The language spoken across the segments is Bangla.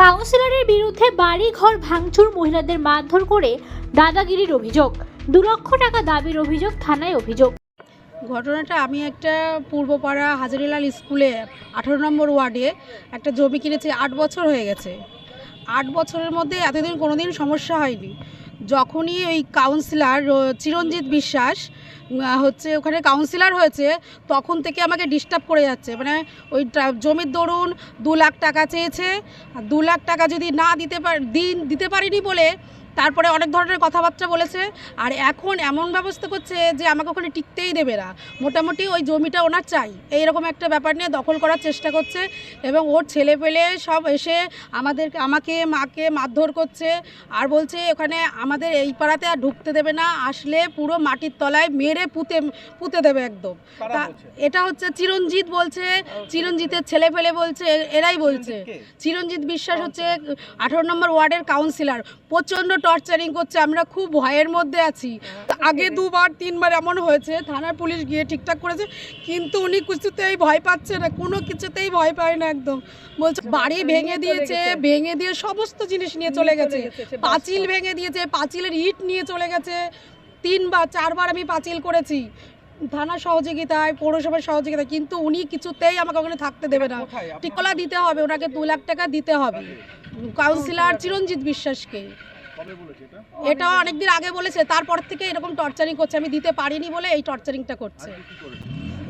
কাউন্সিলরের বিরুদ্ধে বাড়ি ঘর ভাঙচুর মহিলাদের মারধর করে দাদাগিরির অভিযোগ। দু লক্ষ টাকা দাবির অভিযোগ, থানায় অভিযোগ। ঘটনাটা আমি একটা পূর্বপাড়া হাজারিলাল স্কুলে আঠারো নম্বর ওয়ার্ডে একটা জমি কিনেছি, আট বছর হয়ে গেছে। আট বছরের মধ্যে এতদিন কোনো দিন সমস্যা হয়নি। যখনই ওই কাউন্সিলার চিরঞ্জিত বিশ্বাস হচ্ছে ওখানে কাউন্সিলার হয়েছে, তখন থেকে আমাকে ডিস্টার্ব করে যাচ্ছে। মানে ওই জমির দরুন দু লাখ টাকা চেয়েছে দু লাখ টাকা যদি না দিতে পার, দিন, দিতে পারিনি বলে তারপরে অনেক ধরনের কথাবার্তা বলেছে। আর এখন এমন ব্যবস্থা করছে যে আমাকে ওখানে টিকতেই দেবে না। মোটামুটি ওই জমিটা ওনার চাই। এইরকম একটা ব্যাপার নিয়ে দখল করার চেষ্টা করছে এবং ওর ছেলে পেলে সব এসে আমাদের আমাকে মাকে মারধর করছে আর বলছে ওখানে আমাদের এই পাড়াতে আর ঢুকতে দেবে না। আসলে পুরো মাটির তলায় মেরে পুঁতে পুঁতে দেবে একদম। তা এটা হচ্ছে চিরঞ্জিত বলছে। চিরঞ্জিতের ছেলে পেলে বলছে এরাই বলছে। চিরঞ্জিত বিশ্বাস হচ্ছে আঠারো নম্বর ওয়ার্ডের কাউন্সিলর প্রচণ্ড টর্চারিং করছে আমরা খুব ভয়ের মধ্যে আছি। আগে দুবার তিনবার এমন হয়েছে থানার পুলিশ গিয়ে ঠিকঠাক করেছে কিন্তু উনি কিছুতেই ভয় পাচ্ছে না কোনো কিছুতেই ভয় পায় না একদম। বলছে বাড়ি ভেঙে দিয়েছে ভেঙে দিয়ে সমস্ত জিনিস নিয়ে চলে গেছে। পাঁচিল ভেঙে দিয়েছে পাঁচিলের ইট নিয়ে চলে গেছে। তিনবার চারবার আমি পাঁচিল করেছি। থানার সহযোগিতায় পৌরসভার সহযোগিতায় কিন্তু উনি কিছুতেই আমাকে ওখানে থাকতে দেবে না। টিকলা দিতে হবে ওনাকে দু লাখ টাকা দিতে হবে। কাউন্সিলর চিরঞ্জিত বিশ্বাসকে। এটা? অনেকদিন আগে বলেছে তারপর থেকে এরকম টর্চারিং করছে আমি দিতে পারিনি বলে এই টর্চারিংটা করছে।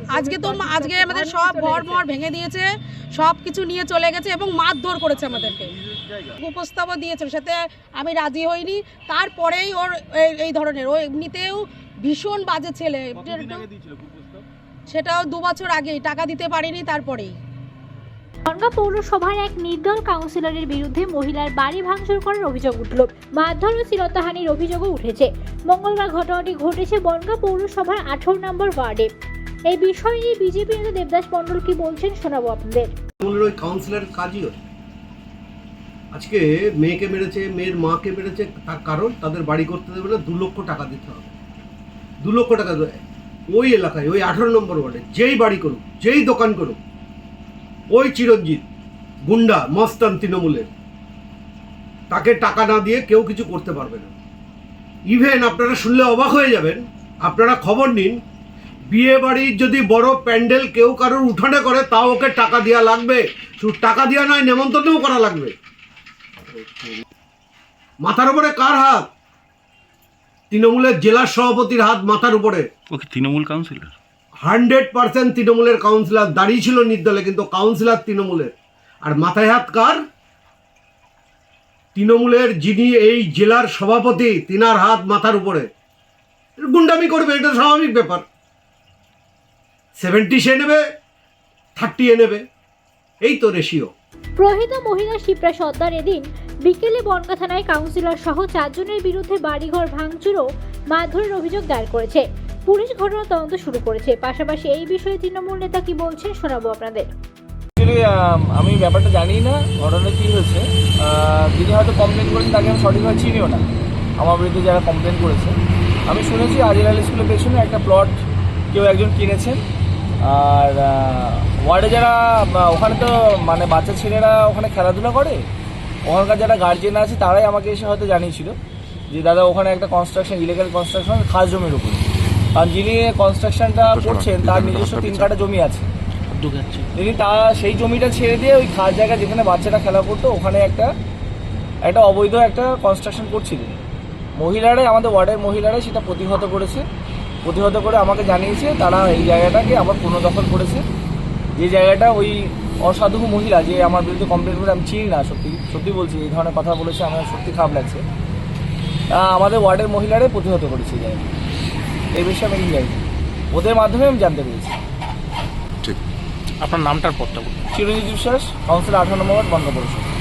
আজকে তো আজকে আমাদের সব ঘর মর ভেঙে দিয়েছে সব কিছু নিয়ে চলে গেছে এবং মারধর করেছে আমাদেরকে। উপস্থাপও দিয়েছে সাথে আমি রাজি হইনি। তারপরেই ওর এই- এই ধরনের ও এমনিতেও ভীষণ বাজে ছেলে। সেটাও দু বছর আগেই টাকা দিতে পারিনি তারপরেই। বনগাঁ পৌরসভার এক নির্দল কাউন্সিলরের বিরুদ্ধে মহিলার বাড়ি ভাঙচুর করার অভিযোগ উঠল। মারধর ও অভিযোগও উঠেছে। মঙ্গলবার ঘটনাটি ঘটেছে বনগাঁ পৌরসভার আঠারো নম্বর ওয়ার্ডে। এই বিষয় নিয়ে বিজেপি নেতা দেবদাস মণ্ডল কি বলছেন শোনাবো আপনাদের। কাউন্সিলর কাজই আজকে মেয়েকে মেরেছে, মেয়ের মাকে মেরেছে, তার কারণ তাদের বাড়ি করতে দেবে না, দু লক্ষ টাকা দিতে হবে। দু লক্ষ টাকা। ওই এলাকায়, ওই আঠারো নম্বর ওয়ার্ডে, যেই বাড়ি করুক, যেই দোকান করুক ওই চিরঞ্জিত, গুন্ডা, মস্তান তৃণমূলের। তাকে টাকা না দিয়ে কেউ কিছু করতে পারবে না। ইভেন আপনারা শুনলে অবাক হয়ে যাবেন, আপনারা খবর নিন, বিয়ে বাড়ির যদি বড় প্যান্ডেল কেউ কারোর উঠানে করে, তাও ওকে টাকা দেওয়া লাগবে। শুধু টাকা দেওয়া নয়, নেমন্তন্নও করা লাগবে। মাথার উপরে কার হাত? তৃণমূলের জেলার সভাপতির হাত মাথার উপরে। ও কি তৃণমূল কাউন্সিলর? হান্ড্রেড পার্সেন্ট তৃণমূলের কাউন্সিলর দাঁড়িয়ে ছিল নির্দলে কিন্তু কাউন্সিলর তৃণমূলের। আর মাথায় হাত কার? তৃণমূলের যিনি এই জেলার সভাপতি, তিনার হাত মাথার উপরে। গুন্ডামি করবে, এটা স্বাভাবিক ব্যাপার। সেভেন্টি সে নেবে থার্টি এ নেবে। এই তো রেশিও প্রহিত মহিলা শিপ্রা সর্দার এদিন বিকেলে বনগা থানায় কাউন্সিলর সহ চারজনের বিরুদ্ধে বাড়িঘর ভাঙচুর ও মারধরের অভিযোগ দায়ের করেছে। পুলিশ ঘটনা তদন্ত শুরু করেছে। পাশাপাশি এই বিষয়ে তৃণমূল নেতা কি বলছেন শোনাবো আপনাদের। আমি ব্যাপারটা জানি না ঘটনা কী হয়েছে। যিনি হয়তো কমপ্লেন করেছেন, তাকে আমি সঠিকভাবে চিনিও না। আমার বিরুদ্ধে যারা কমপ্লেন করেছে। আমি শুনেছি আজিলাল স্কুলের পেছনে একটা প্লট কেউ একজন কিনেছেন। আর ওয়ার্ডে যারা ওখানে তো মানে বাচ্চা ছেলেরা ওখানে খেলাধুলা করে, ওখানকার যারা গার্জেন আছে, তারাই আমাকে এসে হয়তো জানিয়েছিল যে, দাদা, ওখানে একটা কনস্ট্রাকশন ইলিগাল কনস্ট্রাকশন খাস জমির উপরে। কারণ যিনি কনস্ট্রাকশনটা করছেন তার নিজস্ব তিন কাটা জমি আছে। তিনি তা সেই জমিটা ছেড়ে দিয়ে ওই খাস জায়গা যেখানে বাচ্চারা খেলা করতো ওখানে একটা একটা অবৈধ একটা কনস্ট্রাকশন করছিলেন মহিলারাই আমাদের ওয়ার্ডের মহিলারাই সেটা প্রতিহত করেছে। প্রতিহত করে আমাকে জানিয়েছে তারা এই জায়গাটাকে আবার পুনর্দখল করেছে। যে জায়গাটা ওই অসাধু মহিলা যে আমার বিরুদ্ধে কমপ্লেন করে আমি চিনি না সত্যি সত্যি বলছি এই ধরনের কথা বলেছে আমার সত্যি খারাপ লাগছে। আমাদের ওয়ার্ডের মহিলারাই প্রতিহত করেছে এই জায়গাটা এই বিষয়ে আমি জানি ওদের মাধ্যমে আমি জানতে পেরেছি। ঠিক। আপনার নামটার পথটা চিরঞ্জিত বিশ্বাস কাউন্সিল আঠারো নম্বর বন্ধ পরিষদ।